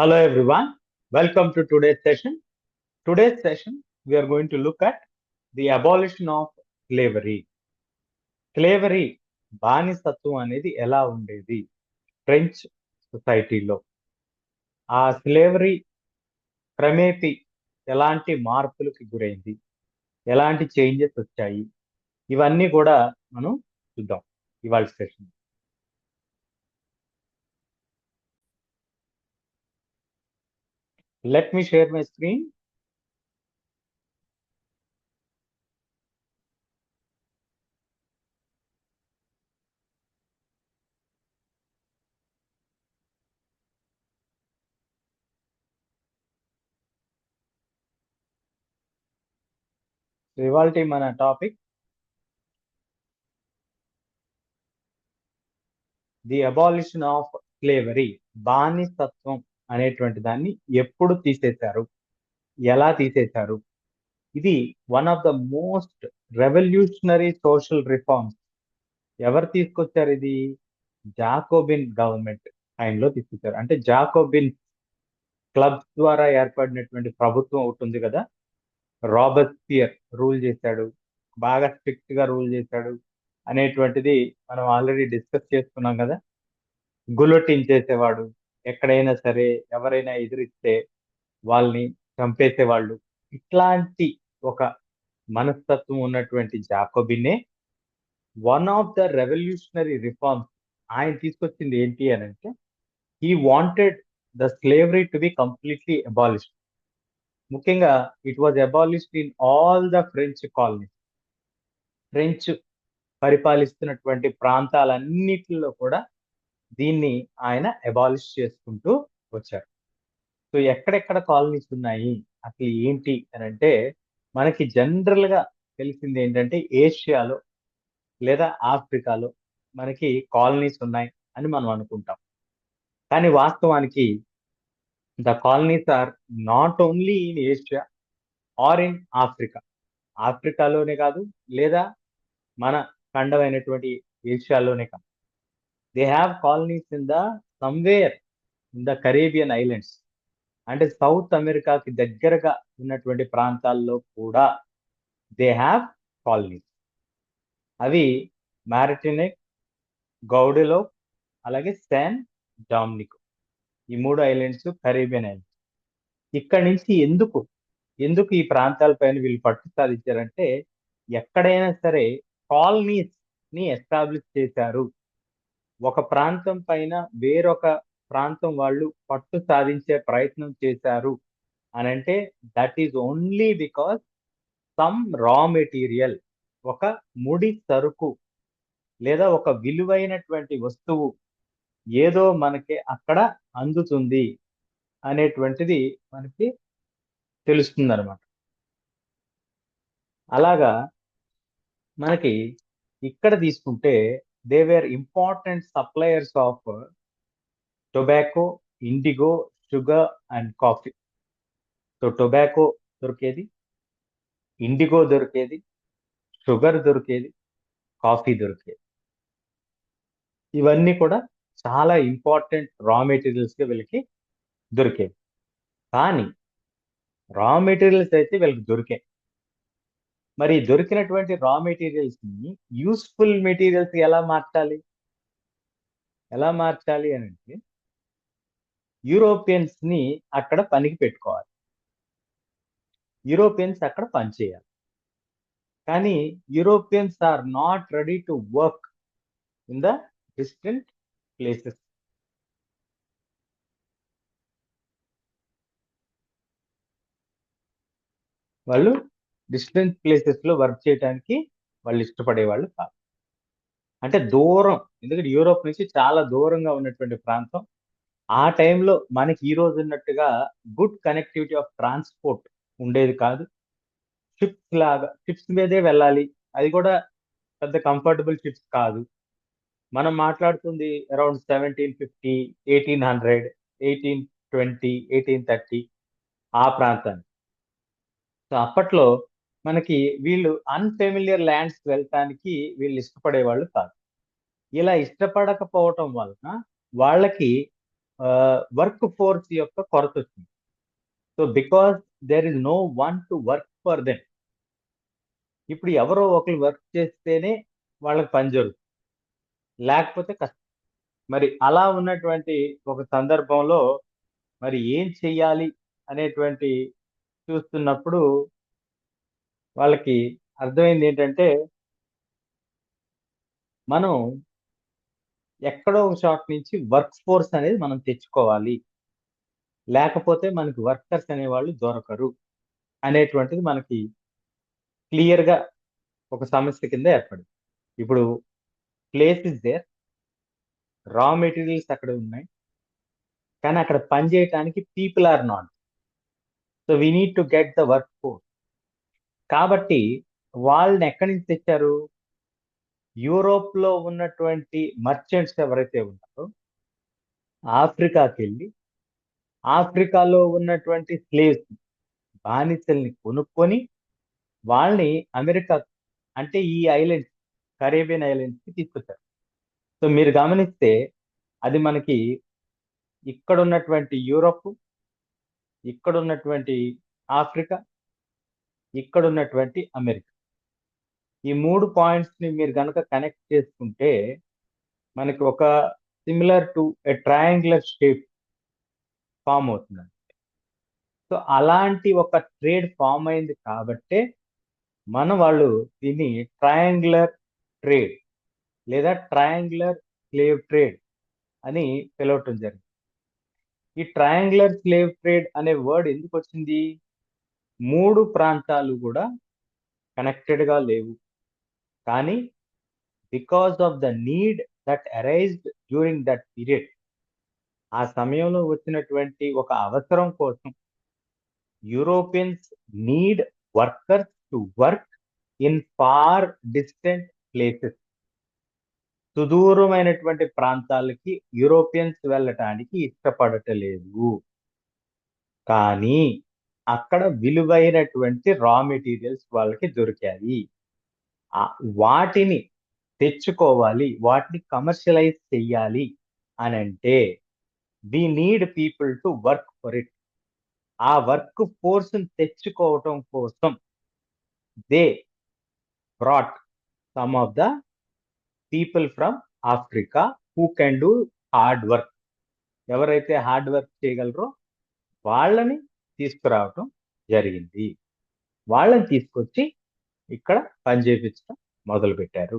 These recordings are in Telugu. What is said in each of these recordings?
Hello everyone, welcome to today's session. Today's session, we are going to look at the abolition of slavery. Slavery, బానిసత్వం అనేది ఎలా ఉండేది ఫ్రెంచ్ సొసైటీలో ఆ స్లేవరీ క్రమేపీ ఎలాంటి మార్పులకి గురైంది ఎలాంటి చేంజెస్ వచ్చాయి ఇవన్నీ కూడా మనం చూద్దాం ఇవాళ session let me share my screen. ఇవాళ మన topic the abolition of slavery బానిసత్వం అనేటువంటి దాన్ని ఎప్పుడు తీసేశారు? ఎలా తీసేశారు? ఇది one of the most revolutionary social reforms ఎవరు తీసుకొచ్చారు ఇది? జాకోబిన్ గవర్నమెంట్ టైంలో తీసుకొచ్చారు. అంటే జాకోబిన్ క్లబ్స్ ద్వారా ఏర్పడినటువంటి ప్రభుత్వం ఒకటి ఉంది కదా? రాబర్ట్స్పియర్ రూల్ చేశాడు. బాగా స్ట్రిక్ట్గా రూల్ చేశాడు. అనేటువంటిది మనం ఆల్రెడీ డిస్కస్ చేసుకున్నాం కదా? గులొట్టించేసేవాడు ఎక్కడైనా సరే ఎవరైనా ఎదిరిస్తే వాళ్ళని చంపేసేవాళ్ళు ఇట్లాంటి ఒక మనస్తత్వం ఉన్నటువంటి జాకోబినే one of the revolutionary reforms ఆయన తీసుకొచ్చింది ఏంటి అని అంటే he wanted the slavery to be completely abolished. ముఖ్యంగా it was abolished in all the French colonies. French పరిపాలిస్తున్నటువంటి ప్రాంతాలన్నిటిలో కూడా దీన్ని ఆయన అబాలిష్ చేసుకుంటూ వచ్చారు సో ఎక్కడెక్కడ కాలనీస్ ఉన్నాయి? అసలు ఏంటి అని అంటే మనకి జనరల్గా తెలిసింది ఏంటంటే ఏషియాలో లేదా ఆఫ్రికాలో మనకి కాలనీస్ ఉన్నాయి అని మనం అనుకుంటాం. కానీ వాస్తవానికి the colonies are not only in Asia or in Africa ఆఫ్రికాలోనే కాదు లేదా మన ఖండమైనటువంటి ఏషియాలోనే కాదు. They have colonies in the somewhere in the Caribbean islands అంటే సౌత్ అమెరికాకి దగ్గరగా ఉన్నటువంటి ప్రాంతాల్లో కూడా దే హ్యావ్ కాలనీస్ అవి మ్యారిటినిక్ గౌడెలో అలాగే శాన్ డామినికో ఈ మూడు ఐలాండ్స్ కరేబియన్ ఐలాండ్స్ ఇక్కడి నుంచి ఎందుకు ఎందుకు ఈ ప్రాంతాలపైన వీళ్ళు పట్టు సాధించారంటే ఎక్కడైనా సరే కాలనీస్ని ఎస్టాబ్లిష్ చేశారు. ఒక ప్రాంతం పైన వేరొక ప్రాంతం వాళ్ళు పట్టు సాధించే ప్రయత్నం చేశారు అని అంటే that is only because some raw material ఒక ముడి సరుకు లేదా ఒక విలువైనటువంటి వస్తువు ఏదో మనకి అక్కడ అందుతుంది అనేటువంటిది మనకి తెలుస్తుంది అనమాట అలాగా మనకి ఇక్కడ తీసుకుంటే they were important suppliers of tobacco indigo sugar and coffee so tobacco దొరికేది ఇండిగో దొరికేది షుగర్ దొరికేది కాఫీ దొరికేది. ఇవన్నీ కూడా చాలా ఇంపార్టెంట్ రా మెటీరియల్స్గా వీళ్ళకి దొరికేవి. కానీ రా మెటీరియల్స్ అయితే వీళ్ళకి దొరికాయి. మరి దొరికినటువంటి రా మెటీరియల్స్ని యూస్ఫుల్ మెటీరియల్స్ ఎలా మార్చాలి? ఎలా మార్చాలి అని అంటే యూరోపియన్స్ని అక్కడ పనికి పెట్టుకోవాలి. యూరోపియన్స్ అక్కడ పనిచేయాలి కానీ Europeans are not ready to work in the distant places వాళ్ళు డిస్టెంట్ ప్లేసెస్లో వర్క్ చేయడానికి వాళ్ళు ఇష్టపడే వాళ్ళు కాదు. అంటే దూరం ఎందుకంటే యూరోప్ నుంచి చాలా దూరంగా ఉన్నటువంటి ప్రాంతం. ఆ టైంలో మనకి ఈ రోజు ఉన్నట్టుగా గుడ్ కనెక్టివిటీ ఆఫ్ ట్రాన్స్పోర్ట్ ఉండేది కాదు. షిప్స్ లాగా షిప్స్ మీదే వెళ్ళాలి. అది కూడా పెద్ద కంఫర్టబుల్ షిప్స్ కాదు. మనం మాట్లాడుతుంది around seventeen fifty eighteen hundred eighteen twenty eighteen thirty ఆ ప్రాంతాన్ని. సో అప్పట్లో మనకి వీళ్ళు అన్ఫెమిలియర్ ల్యాండ్స్ వెళ్ళటానికి వీళ్ళు ఇష్టపడేవాళ్ళు కాదు. ఇలా ఇష్టపడకపోవటం వలన వాళ్ళకి వర్క్ ఫోర్స్ యొక్క కొరత వచ్చింది. So because there is no one to work for them ఇప్పుడు ఎవరో ఒకరు వర్క్ చేస్తేనే వాళ్ళకి పని జరుగుతుంది. లేకపోతే కష్టం. మరి అలా ఉన్నటువంటి ఒక సందర్భంలో మరి ఏం చెయ్యాలి అనేటువంటి చూస్తున్నప్పుడు వాళ్ళకి అర్థమైంది ఏంటంటే మనం ఎక్కడో ఒక చోట నుంచి వర్క్ ఫోర్స్ అనేది మనం తెచ్చుకోవాలి. లేకపోతే మనకి వర్కర్స్ అనేవాళ్ళు దొరకరు అనేటువంటిది మనకి క్లియర్గా ఒక సమస్య కింద ఏర్పడింది. ఇప్పుడు place is there raw materials అక్కడ ఉన్నాయి కానీ అక్కడ పనిచేయటానికి people are not. So we need to get the work force. కాబట్టి వాళ్ళని ఎక్కడి నుంచి తెచ్చారు? యూరోప్లో ఉన్నటువంటి మర్చెంట్స్ ఎవరైతే ఉన్నారో ఆఫ్రికాకి వెళ్ళి ఆఫ్రికాలో ఉన్నటువంటి స్లేవ్స్ బానిసల్ని కొనుక్కొని వాళ్ళని అమెరికా అంటే ఈ ఐలాండ్స్ కరేబియన్ ఐలాండ్స్కి తీసుకొచ్చారు. సో మీరు గమనిస్తే అది మనకి ఇక్కడ ఉన్నటువంటి యూరోప్ ఇక్కడ ఉన్నటువంటి ఆఫ్రికా ఇక్కడ ఉన్నటువంటి అమెరికా. ఈ మూడు పాయింట్స్ని మీరు కనుక కనెక్ట్ చేసుకుంటే మనకి ఒక similar to a triangular shape form అవుతుంది సో అలాంటి ఒక ట్రేడ్ ఫామ్ అయింది కాబట్టే మన వాళ్ళు దీన్ని ట్రయాంగులర్ ట్రేడ్ లేదా ట్రయాంగులర్ స్లేవ్ ట్రేడ్ అని పిలవటం జరిగింది. ఈ ట్రయాంగులర్ స్లేవ్ ట్రేడ్ అనే వర్డ్ ఎందుకు వచ్చింది? మూడు ప్రాంతాలు కూడా కనెక్టెడ్గా లేవు. కానీ because of the need that arised during that period ఆ సమయంలో వచ్చినటువంటి ఒక అవసరం కోసం Europeans need workers to work in far distant places సుదూరమైనటువంటి ప్రాంతాలకి యూరోపియన్స్ వెళ్ళటానికి ఇష్టపడటలేదు. కానీ అక్కడ విలువైనటువంటి రా మెటీరియల్స్ వాళ్ళకి దొరికాయి. వాటిని తెచ్చుకోవాలి వాటిని కమర్షియలైజ్ చెయ్యాలి అని అంటే we need people to work for it ఆ వర్క్ ఫోర్స్ని తెచ్చుకోవటం కోసం they brought some of the people from Africa who can do hard work ఎవరైతే హార్డ్ వర్క్ చేయగలరో వాళ్ళని తీసుకురావటం జరిగింది. వాళ్ళని తీసుకొచ్చి ఇక్కడ పని చేపించడం మొదలు పెట్టారు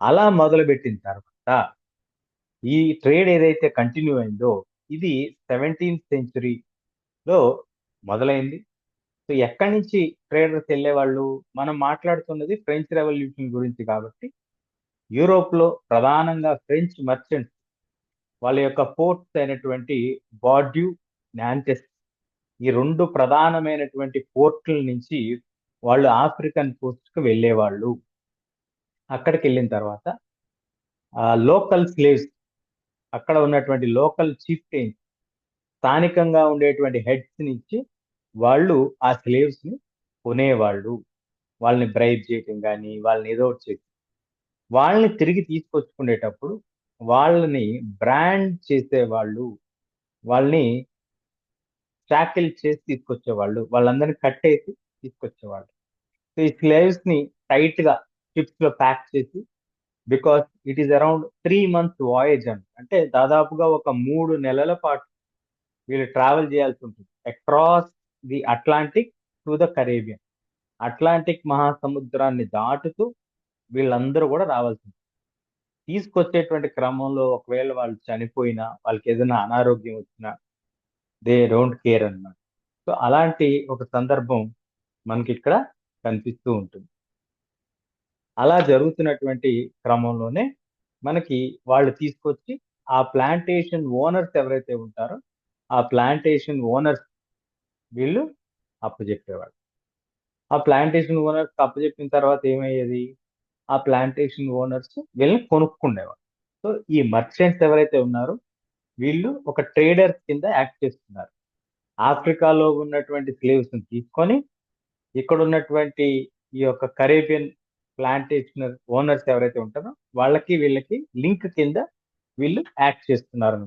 అలా మొదలుపెట్టిన తర్వాత ఈ ట్రేడ్ ఏదైతే కంటిన్యూ అయిందో ఇది సెవెంటీన్త్ సెంచురీలో మొదలైంది. సో ఎక్కడి నుంచి ట్రేడర్స్ వెళ్ళేవాళ్ళు? మనం మాట్లాడుతున్నది ఫ్రెంచ్ రెవల్యూషన్ గురించి కాబట్టి యూరోప్లో ప్రధానంగా ఫ్రెంచ్ మర్చెంట్స్ వాళ్ళ యొక్క పోర్ట్స్ అయినటువంటి బాడ్యూ నాంటెస్ ఈ రెండు ప్రధానమైనటువంటి పోర్టుల నుంచి వాళ్ళు ఆఫ్రికన్ కోస్ట్కి వెళ్ళేవాళ్ళు. అక్కడికి వెళ్ళిన తర్వాత లోకల్ స్లేవ్స్ అక్కడ ఉన్నటువంటి లోకల్ చీఫ్టైన్స్ స్థానికంగా ఉండేటువంటి హెడ్స్ నుంచి వాళ్ళు ఆ స్లేవ్స్ని కొనేవాళ్ళు. వాళ్ళని బ్రైబ్ చేయటం కానీ వాళ్ళని ఏదో ఒకటి చేయటం వాళ్ళని తిరిగి తీసుకొచ్చుకునేటప్పుడు వాళ్ళని బ్రాండ్ చేసేవాళ్ళు. వాళ్ళని షాకిల్ చేసి తీసుకొచ్చేవాళ్ళు. వాళ్ళందరినీ కట్టేసి తీసుకొచ్చేవాళ్ళు. సో ఈ స్లేవ్స్ని టైట్గా షిప్స్లో ప్యాక్ చేసి because it is around three months voyage అని అంటే దాదాపుగా ఒక మూడు నెలల పాటు వీళ్ళు ట్రావెల్ చేయాల్సి ఉంటుంది. Across the Atlantic to the Caribbean Atlantic మహాసముద్రాన్ని దాటుతూ వీళ్ళందరూ కూడా రావాల్సి ఉంటుంది. తీసుకొచ్చేటువంటి క్రమంలో ఒకవేళ వాళ్ళు చనిపోయినా వాళ్ళకి ఏదైనా అనారోగ్యం వచ్చినా దే డోంట్ కేర్ అన్నమాట. సో అలాంటి ఒక సందర్భం మనకి ఇక్కడ కనిపిస్తూ ఉంటుంది. అలా జరుగుతున్నటువంటి క్రమంలోనే మనకి వాళ్ళు తీసుకొచ్చి ఆ ప్లాంటేషన్ ఓనర్స్ ఎవరైతే ఉంటారో ఆ ప్లాంటేషన్ ఓనర్స్ వీళ్ళు అప్పచెప్పేవాడు ఆ ప్లాంటేషన్ ఓనర్స్ అప్పచెప్పిన తర్వాత ఏమయ్యేది? ఆ ప్లాంటేషన్ ఓనర్స్ వీళ్ళని కొనుక్కునేవాళ్ళు సో ఈ మర్చెంట్స్ ఎవరైతే ఉన్నారో వీళ్ళు ఒక ట్రేడర్ కింద యాక్ట్ చేస్తున్నారు. ఆఫ్రికాలో ఉన్నటువంటి స్లేవ్స్ని తీసుకొని ఇక్కడ ఉన్నటువంటి ఈ యొక్క కరేబియన్ ప్లాంటేషన్ ఓనర్స్ ఎవరైతే ఉంటారో వాళ్ళకి వీళ్ళకి లింక్ కింద వీళ్ళు యాక్ట్ చేస్తున్నారు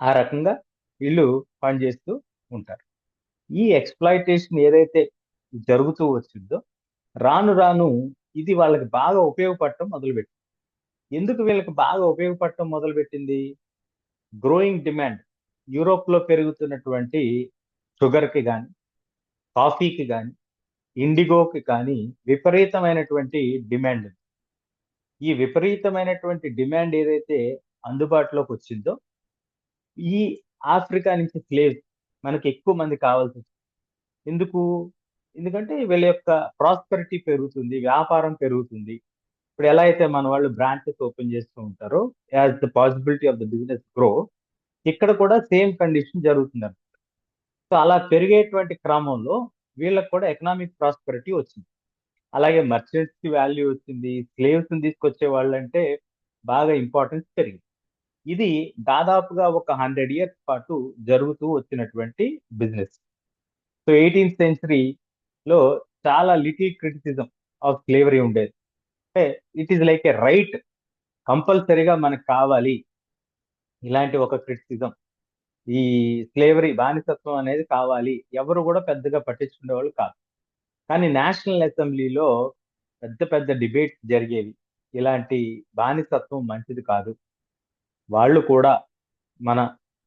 ఆ రకంగా వీళ్ళు పనిచేస్తూ ఉంటారు. ఈ ఎక్స్ప్లాయిటేషన్ ఏదైతే జరుగుతూ వచ్చిందో రాను రాను ఇది వాళ్ళకి బాగా ఉపయోగపడటం మొదలుపెట్టింది. ఎందుకు వీళ్ళకి బాగా ఉపయోగపడటం మొదలుపెట్టింది? గ్రోయింగ్ డిమాండ్ యూరోప్లో పెరుగుతున్నటువంటి షుగర్కి కానీ కాఫీకి కానీ ఇండిగోకి కానీ విపరీతమైనటువంటి డిమాండ్ ఈ విపరీతమైనటువంటి డిమాండ్ ఏదైతే అందుబాటులోకి వచ్చిందో ఈ ఆఫ్రికా నుంచి స్లేవ్ మనకి ఎక్కువ మంది కావాల్సి వచ్చింది ఎందుకు? ఎందుకంటే వీళ్ళ యొక్క ప్రాస్పరిటీ పెరుగుతుంది వ్యాపారం పెరుగుతుంది. ఇప్పుడు ఎలా అయితే మన వాళ్ళు బ్రాంచెస్ ఓపెన్ చేస్తూ ఉంటారో as the possibility of the business grow ఇక్కడ కూడా సేమ్ కండిషన్ జరుగుతుంది అనమాట సో అలా పెరిగేటువంటి క్రమంలో వీళ్ళకి కూడా ఎకనామిక్ ప్రాస్పరిటీ వచ్చింది. అలాగే మర్చెంట్స్కి వాల్యూ వచ్చింది స్లేవ్స్ తీసుకొచ్చే వాళ్ళంటే బాగా ఇంపార్టెన్స్ పెరిగింది. ఇది దాదాపుగా ఒక హండ్రెడ్ ఇయర్స్ పాటు జరుగుతూ వచ్చినటువంటి బిజినెస్ సో ఎయిటీన్త్ సెంచరీలో చాలా లిటిల్ క్రిటిసిజం ఆఫ్ స్లేవరీ ఉండేది. అంటే it is like a right కంపల్సరీగా మనకు కావాలి. ఇలాంటి ఒక క్రిటిసిజం ఈ స్లేవరీ బానిసత్వం అనేది కావాలి. ఎవరు కూడా పెద్దగా పట్టించుకునే వాళ్ళు కాదు. కానీ నేషనల్ అసెంబ్లీలో పెద్ద పెద్ద డిబేట్స్ జరిగేవి. ఇలాంటి బానిసత్వం మంచిది కాదు. వాళ్ళు కూడా మన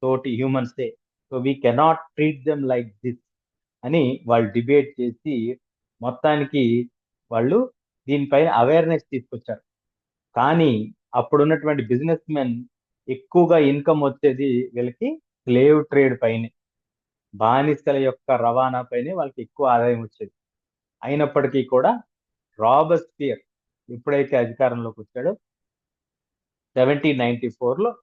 తోటి హ్యూమన్సే so we cannot treat them like this అని వాళ్ళు డిబేట్ చేసి మొత్తానికి వాళ్ళు దీనిపైన అవేర్నెస్ తీసుకొచ్చారు. కానీ అప్పుడున్నటువంటి బిజినెస్ మెన్ ఎక్కువగా ఇన్కమ్ వచ్చేది వీళ్ళకి స్లేవ్ ట్రేడ్ పైనే. బానిసల యొక్క రవాణా పైనే వాళ్ళకి ఎక్కువ ఆదాయం వచ్చేది. అయినప్పటికీ కూడా రాబస్పియర్ ఎప్పుడైతే అధికారంలోకి వచ్చాడో. సెవెంటీన్ నైన్టీ ఫోర్లో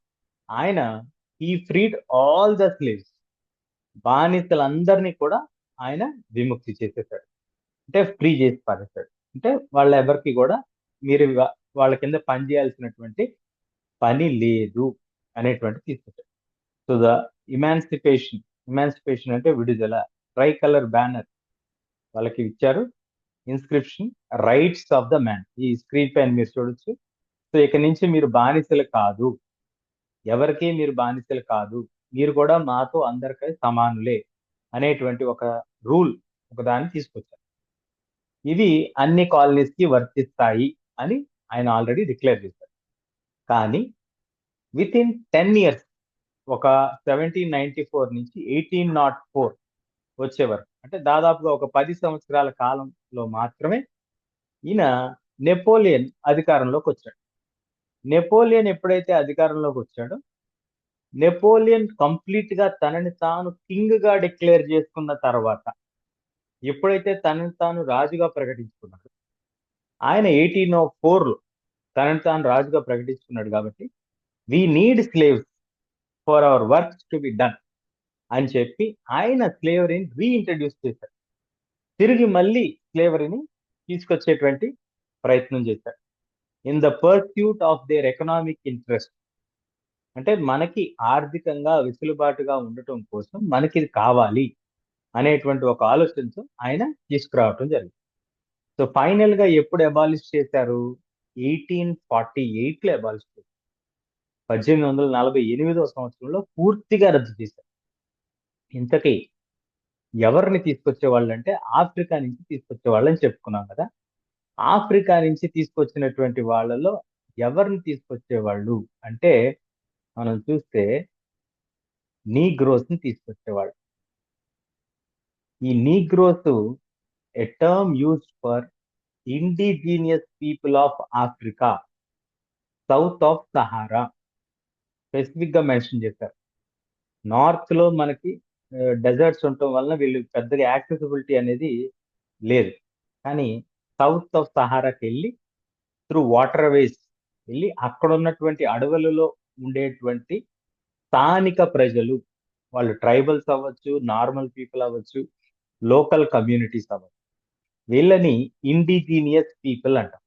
ఆయన ఈ ఫ్రీడ్ ఆల్ ద స్లేవ్స్ బానిసలందరినీ కూడా ఆయన విముక్తి చేసేసాడు. అంటే ఫ్రీ చేసి పారేశాడు. అంటే వాళ్ళ ఎవరికి కూడా మీరు వాళ్ళ కింద పని చేయాల్సినటువంటి పని లేదు అనేటువంటి తీసుకుంటారు సో ద ఇమాన్సిపేషన్ ఇమాన్సిపేషన్ అంటే విడుదల ట్రై కలర్ బ్యానర్ వాళ్ళకి ఇచ్చారు. Inscription rights of the man ఈ స్క్రీన్ పైన మీరు చూడొచ్చు. సో ఇక నుంచి మీరు బానిసలు కాదు. ఎవరికి మీరు బానిసలు కాదు. మీరు కూడా మాతో అందరికీ సమానులే అనేటువంటి ఒక రూల్ ఒక దాన్ని తీసుకొచ్చారు. ఇవి అన్ని కాలనీస్కి వర్తిస్తాయి అని ఆయన ఆల్రెడీ డిక్లేర్ చేశారు. కానీ విత్ ఇన్ టెన్ ఇయర్స్ ఒక సెవెంటీన్ నైన్టీ ఫోర్ నుంచి ఎయిటీన్ నాట్ ఫోర్ వచ్చే వరకు అంటే దాదాపుగా ఒక పది సంవత్సరాల కాలంలో మాత్రమే ఈయన నెపోలియన్ అధికారంలోకి వచ్చాడు. నెపోలియన్ ఎప్పుడైతే అధికారంలోకి వచ్చాడో నెపోలియన్ కంప్లీట్గా తనని తాను కింగ్గా డిక్లేర్ చేసుకున్న తర్వాత ఎప్పుడైతే తనని తాను రాజుగా ప్రకటించుకున్నాడు ఆయన ఎయిటీన్ ఓ ఫోర్లో తనని తాను రాజుగా ప్రకటించుకున్నాడు కాబట్టి we need slaves for our work to be done అని చెప్పి ఆయన స్లేవరీని రీఇంట్రడ్యూస్ చేశారు తిరిగి మళ్ళీ స్లేవరీని తీసుకొచ్చేటువంటి ప్రయత్నం చేశారు in the pursuit of their economic interest అంటే మనకి ఆర్థికంగా వెసులుబాటుగా ఉండటం కోసం మనకి ఇది కావాలి. అనేటువంటి ఒక ఆలోచనతో ఆయన తీసుకురావటం జరిగింది. సో ఫైనల్గా ఎప్పుడు అబాలిష్ చేశారు? ఎయిటీన్ ఫార్టీ ఎయిట్లో అబాలిష్ చేశారు. పద్దెనిమిది వందల నలభై ఎనిమిదవ సంవత్సరంలో పూర్తిగా రద్దు చేశారు. ఇంతకీ ఎవరిని తీసుకొచ్చే వాళ్ళు అంటే ఆఫ్రికా నుంచి తీసుకొచ్చే వాళ్ళని చెప్పుకున్నాం కదా. ఆఫ్రికా నుంచి తీసుకొచ్చినటువంటి వాళ్ళలో ఎవరిని తీసుకొచ్చేవాళ్ళు అంటే మనం చూస్తే నీగ్రోస్ గ్రోత్ని తీసుకొచ్చేవాళ్ళు. ఈ Negroes a term use for indigenous people of Africa south of Sahara స్పెసిఫిక్గా మెన్షన్ చేశారు. నార్త్లో మనకి డెజర్ట్స్ ఉండటం వలన వీళ్ళు పెద్దగా యాక్సెసిబిలిటీ అనేది లేదు. కానీ సౌత్ ఆఫ్ సహారాకి వెళ్ళి త్రూ వాటర్ వేస్ వెళ్ళి అక్కడ ఉన్నటువంటి అడవులలో ఉండేటువంటి స్థానిక ప్రజలు వాళ్ళు ట్రైబల్స్ అవ్వచ్చు నార్మల్ పీపుల్ అవ్వచ్చు లోకల్ కమ్యూనిటీస్ అవ్వచ్చు వీళ్ళని ఇండిజీనియస్ పీపుల్ అంటాం.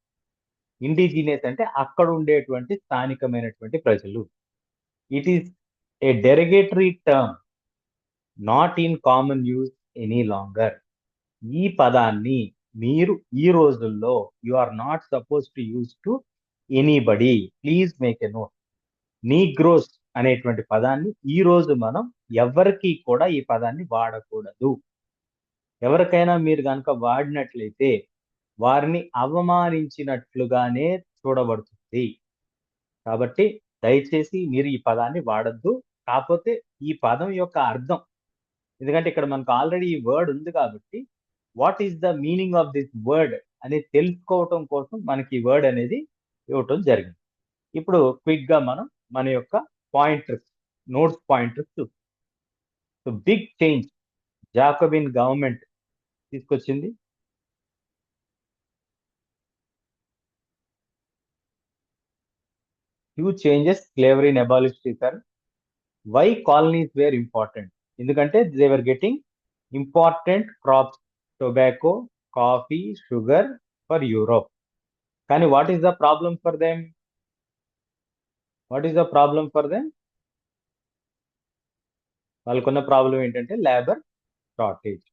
ఇండిజీనియస్ అంటే అక్కడ ఉండేటువంటి స్థానికమైనటువంటి ప్రజలు. It is a derogatory term not in common use any longer ఈ పదాన్ని మీరు ఈ రోజుల్లో you are not suppose to use to anybody please make a note Negroes అనేటువంటి పదాన్ని ఈ రోజు మనం ఎవరికీ కూడా ఈ పదాన్ని వాడకూడదు. ఎవరికైనా మీరు కనుక వాడినట్లయితే వారిని అవమానించినట్లుగానే చూడబడుతుంది. కాబట్టి దయచేసి మీరు ఈ పదాన్ని వాడద్దు. కాకపోతే ఈ పదం యొక్క అర్థం. ఎందుకంటే ఇక్కడ మనకు ఆల్రెడీ ఈ వర్డ్ ఉంది కాబట్టి what is the meaning of this word అనేది తెలుసుకోవటం కోసం మనకి ఈ వర్డ్ అనేది ఇవ్వటం జరిగింది. ఇప్పుడు క్విక్గా మనం మన యొక్క pointers notes pointers so big change Jacobin government తీసుకొచ్చింది. ఫ్యూ చేంజెస్ స్లేవరీని అబాలిష్ చేశారు. వై కాలనీస్ వేర్ ఇంపార్టెంట్ ఎందుకంటే they were getting important crops tobacco coffee sugar for Europe కానీ what is the problem for them what is the problem for them వాళ్ళకున్న ప్రాబ్లం ఏంటంటే లేబర్ షార్టేజ్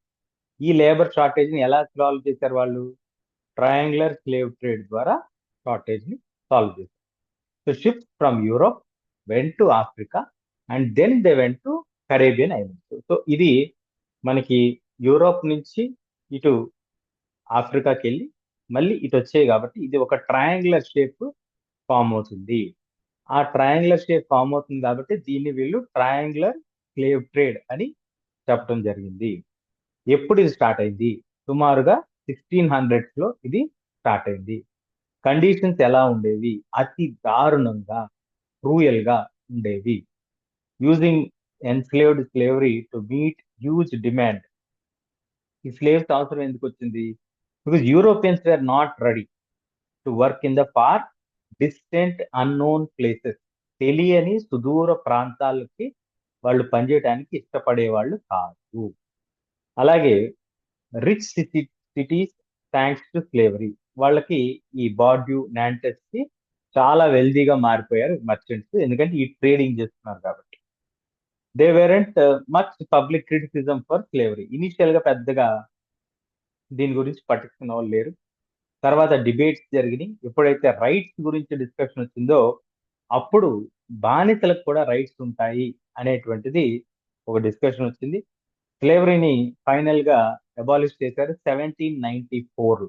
ఈ లేబర్ షార్టేజ్ని ఎలా సాల్వ్ చేశారు వాళ్ళు? ట్రయాంగులర్ స్లేవ్ ట్రేడ్ ద్వారా షార్టేజ్ని సాల్వ్ చేశారు. So shift from Europe went to Africa and then they went to Caribbean islands so ఇది మనకి యూరోప్ నుంచి ఇటు ఆఫ్రికాకి వెళ్ళి మళ్ళీ ఇటు వచ్చాయి కాబట్టి ఇది ఒక ట్రయాంగులర్ షేప్ ఫామ్ అవుతుంది. ఆ ట్రయాంగులర్ షేప్ ఫామ్ అవుతుంది కాబట్టి దీన్ని వీళ్ళు ట్రయాంగులర్ స్లేవ్ ట్రేడ్ అని చెప్పడం జరిగింది. ఎప్పుడు ఇది స్టార్ట్ అయింది? సుమారుగా సిక్స్టీన్ హండ్రెడ్స్లో ఇది స్టార్ట్ అయింది. కండిషన్స్ ఎలా ఉండేవి? అతి దారుణంగా క్రూయల్గా ఉండేవి. Using enslaved slavery to meet huge demand ఈ స్లేవ్స్ అవసరం ఎందుకు వచ్చింది? Because Europeans were not ready to work in the far distant unknown places తెలియని సుదూర ప్రాంతాలకి వాళ్ళు పనిచేయడానికి ఇష్టపడే వాళ్ళు కాదు. అలాగే rich city cities thanks to slavery వాళ్ళకి ఈ బార్డ్యూ నాంటెస్కి చాలా వెల్దీగా మారిపోయారు మర్చెంట్స్ ఎందుకంటే ఈ ట్రేడింగ్ చేస్తున్నారు కాబట్టి. They weren't much public criticism for slavery ఇనిషియల్గా పెద్దగా దీని గురించి పట్టించుకున్న వాళ్ళు లేరు. తర్వాత డిబేట్స్ జరిగినాయి. ఎప్పుడైతే రైట్స్ గురించి డిస్కషన్ వచ్చిందో అప్పుడు బానిసలకు కూడా రైట్స్ ఉంటాయి అనేటువంటిది ఒక డిస్కషన్ వచ్చింది. స్లేవరీని ఫైనల్గా అబాలిష్ చేశారు సెవెంటీన్ నైన్టీ ఫోర్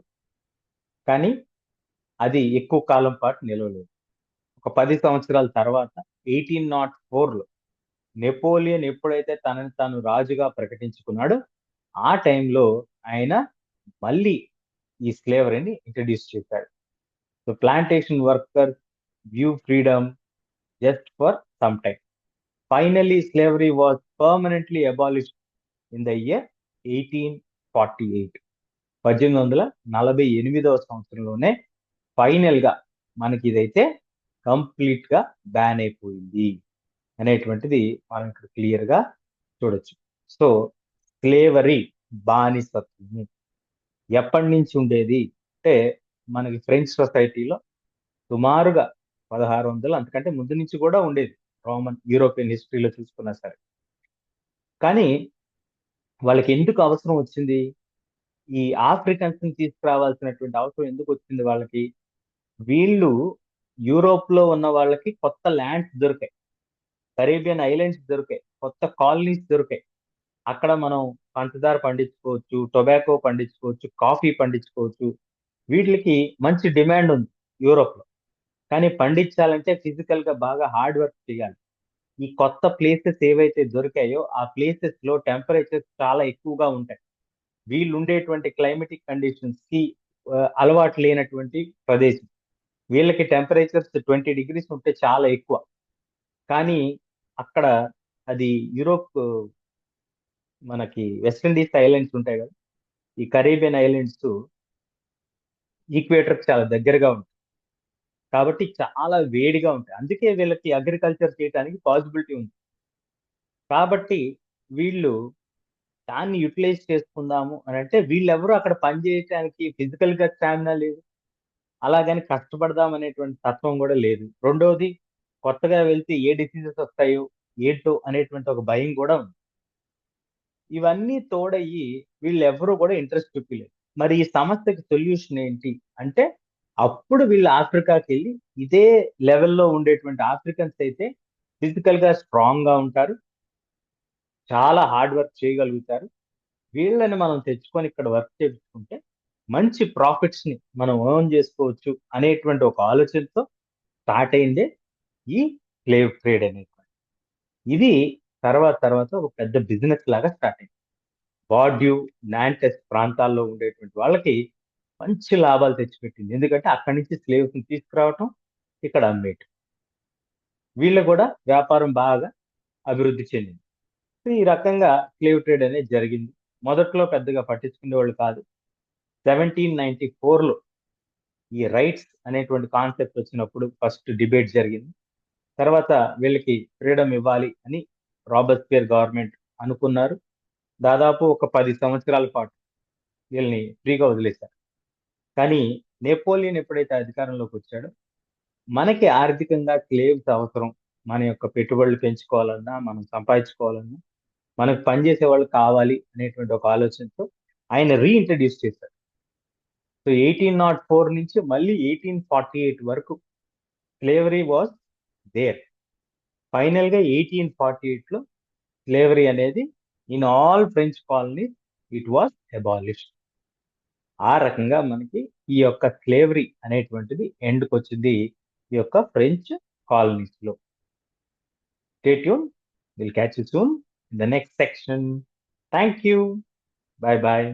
కానీ అది ఎక్కువ కాలం పాటు నిలవలేదు. ఒక పది సంవత్సరాల తర్వాత ఎయిటీన్ నాట్ ఫోర్లో నెపోలియన్ ఎప్పుడైతే తనని తాను రాజుగా ప్రకటించుకున్నాడో ఆ టైంలో ఆయన మళ్ళీ ఈ స్లేవరీని ఇంట్రడ్యూస్ చేశాడు. So plantation worker view freedom just for some time finally slavery was permanently abolished in the year eighteen forty eight పద్దెనిమిది వందల నలభై ఎనిమిదవ సంవత్సరంలోనే ఫైనల్గా మనకి ఇదైతే కంప్లీట్గా బ్యాన్ అయిపోయింది అనేటువంటిది మనం ఇక్కడ క్లియర్గా చూడొచ్చు. సో స్లేవరీ బానిసత్వము. ఎప్పటి నుంచి ఉండేది? అంటే మనకి ఫ్రెంచ్ సొసైటీలో సుమారుగా పదహారు వందలు అంతకంటే ముందు నుంచి కూడా ఉండేది. రోమన్ యూరోపియన్ హిస్టరీలో చూసుకున్నా సరే. కానీ వాళ్ళకి ఎందుకు అవసరం వచ్చింది? ఈ ఆఫ్రికన్స్ని తీసుకురావాల్సినటువంటి అవసరం ఎందుకు వచ్చింది వాళ్ళకి? వీళ్ళు యూరోప్లో ఉన్న వాళ్ళకి కొత్త ల్యాండ్స్ దొరికాయి. కరేబియన్ ఐలాండ్స్ దొరికాయి. కొత్త కాలనీస్ దొరికాయి. అక్కడ మనం పంచదార పండించుకోవచ్చు టొబాకో పండించుకోవచ్చు కాఫీ పండించుకోవచ్చు. వీటికి మంచి డిమాండ్ ఉంది యూరోప్లో కానీ పండించాలంటే ఫిజికల్గా బాగా హార్డ్ వర్క్ చేయాలి. ఈ కొత్త ప్లేసెస్ ఏవైతే దొరికాయో ఆ ప్లేసెస్లో టెంపరేచర్స్ చాలా ఎక్కువగా ఉంటాయి. వీళ్ళు ఉండేటువంటి క్లైమేటిక్ కండిషన్స్కి అలవాటు లేనటువంటి ప్రదేశం. వీళ్ళకి టెంపరేచర్స్ ట్వంటీ డిగ్రీస్ ఉంటే చాలా ఎక్కువ. కానీ అక్కడ అది యూరోప్ మనకి వెస్ట్ ఇండీస్ ఐలాండ్స్ ఉంటాయి కదా. ఈ కరేబియన్ ఐలాండ్స్ ఈక్వేటర్ చాలా దగ్గరగా ఉంటాయి. కాబట్టి చాలా వేడిగా ఉంటాయి. అందుకే వీళ్ళకి అగ్రికల్చర్ చేయడానికి పాసిబిలిటీ ఉంది. కాబట్టి వీళ్ళు దాన్ని యూటిలైజ్ చేసుకుందాము అని అంటే వీళ్ళెవరూ అక్కడ పని చేయడానికి ఫిజికల్గా స్టామినా లేదు. అలాగని కష్టపడదాం అనేటువంటి తత్వం కూడా లేదు. రెండవది కొత్తగా వెళ్తే ఏ డిసీజెస్ వస్తాయో ఏంటో అనేటువంటి ఒక భయం కూడా ఉంది. ఇవన్నీ తోడయ్యి వీళ్ళెవరూ కూడా ఇంట్రెస్ట్ చూపించలేదు మరి ఈ సమస్యకి సొల్యూషన్ ఏంటి అంటే అప్పుడు వీళ్ళు ఆఫ్రికాకి వెళ్ళి ఇదే లెవెల్లో ఉండేటువంటి ఆఫ్రికన్స్ అయితే ఫిజికల్గా స్ట్రాంగ్గా ఉంటారు. చాలా హార్డ్ వర్క్ చేయగలుగుతారు. వీళ్ళని మనం తెచ్చుకొని ఇక్కడ వర్క్ చేయించుకుంటే మంచి ప్రాఫిట్స్ని మనం ఓన్ చేసుకోవచ్చు అనేటువంటి ఒక ఆలోచనతో స్టార్ట్ అయిందే ఈ స్లేవ్ ట్రేడ్ అనేది. ఇది తర్వాత తర్వాత ఒక పెద్ద బిజినెస్ లాగా స్టార్ట్ అయింది. బాడ్యూ నాంటెస్ ప్రాంతాల్లో ఉండేటువంటి వాళ్ళకి మంచి లాభాలు తెచ్చిపెట్టింది. ఎందుకంటే అక్కడి నుంచి స్లేవ్స్ని తీసుకురావటం ఇక్కడ అమ్మేయటం. వీళ్ళు కూడా వ్యాపారం బాగా అభివృద్ధి చెందింది. ఈ రకంగా స్లేవ్ ట్రేడ్ అనేది జరిగింది. మొదట్లో పెద్దగా పట్టించుకునే వాళ్ళు కాదు. సెవెంటీన్ నైన్టీ ఫోర్లో ఈ రైట్స్ అనేటువంటి కాన్సెప్ట్ వచ్చినప్పుడు ఫస్ట్ డిబేట్ జరిగింది. తర్వాత వీళ్ళకి ఫ్రీడమ్ ఇవ్వాలి అని రాబర్ట్స్పియర్ గవర్నమెంట్ అనుకున్నారు. దాదాపు ఒక పది సంవత్సరాల పాటు వీళ్ళని ఫ్రీగా వదిలేశారు. కానీ నెపోలియన్ ఎప్పుడైతే అధికారంలోకి వచ్చాడో మనకి ఆర్థికంగా క్లేవ్స్ అవసరం. మన యొక్క పెట్టుబడులు పెంచుకోవాలన్నా మనం సంపాదించుకోవాలన్నా మనకు పనిచేసే వాళ్ళు కావాలి అనేటువంటి ఒక ఆలోచనతో ఆయన రీఇంట్రడ్యూస్ చేశారు సో ఎయిటీన్ నాట్ ఫోర్ నుంచి మళ్ళీ ఎయిటీన్ ఫార్టీ ఎయిట్ వరకు స్లేవరీ వాజ్ దేర్ ఫైనల్గా ఎయిటీన్ ఫార్టీ ఎయిట్లో స్లేవరీ అనేది in all French colony it was abolished ఆ రకంగా మనకి ఈ యొక్క స్లేవరీ అనేటువంటిది ఎండ్కి వచ్చింది ఈ యొక్క French కాలనీస్లో. Stay tuned will catch you soon in the next section thank you bye bye